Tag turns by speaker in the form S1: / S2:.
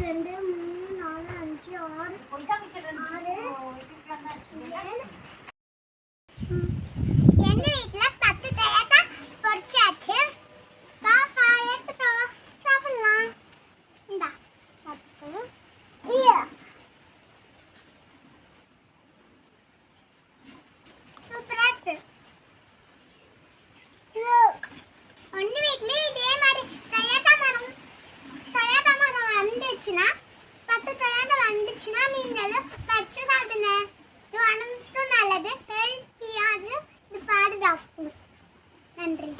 S1: ரெண்டு மூணு நாலு அஞ்சு ஆறு ஆறு என்ன சத்துக்கள் வந்துச்சுன்னா நீங்களும் பறிச்சு சாப்பிடுங்க. இது உடம்புக்கும் நல்லது. ஹெல்த்தியாக இது பாதுகாக்கும் நன்றி.